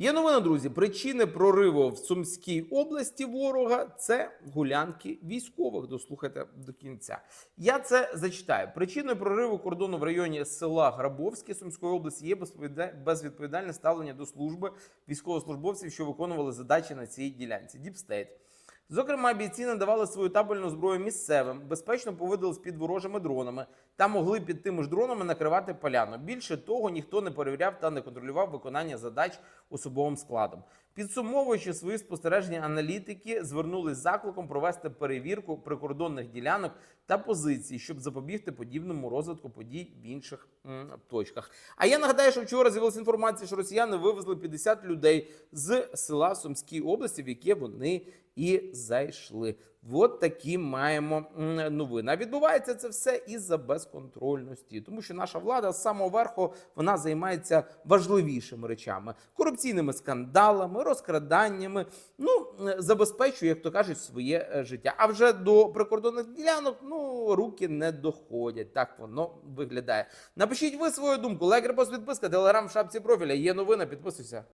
Є новина, друзі. Причини прориву в Сумській області ворога це гулянки військових. Дослухайте до кінця. Я це зачитаю. Причиною прориву кордону в районі села Грабовське Сумської області є безвідповідальне ставлення до служби військовослужбовців, що виконували задачі на цій ділянці. Діпстейт. Зокрема, бійці надавали свою табельну зброю місцевим, безпечно повидали під ворожими дронами та могли під тими ж дронами накривати поляну. Більше того, ніхто не перевіряв та не контролював виконання задач особовим складом. Підсумовуючи свої спостереження, аналітики звернулись з закликом провести перевірку прикордонних ділянок та позицій, щоб запобігти подібному розвитку подій в інших м, точках. А я нагадаю, що вчора з'явилася інформація, що росіяни вивезли 50 людей з села Сумській області, в яке вони і зайшли. От такі маємо новини. А відбувається це все із-за безконтрольності, тому що наша влада з самого верху вона займається важливішими речами: корупційними скандалами, розкраданнями. Ну е, забезпечує, як то кажуть, своє е, життя. А вже до прикордонних ділянок ну руки не доходять. Так воно виглядає. Напишіть ви свою думку. Лайк, репост, підписка, телеграм в шапці профіля. Є новина, підписуйся.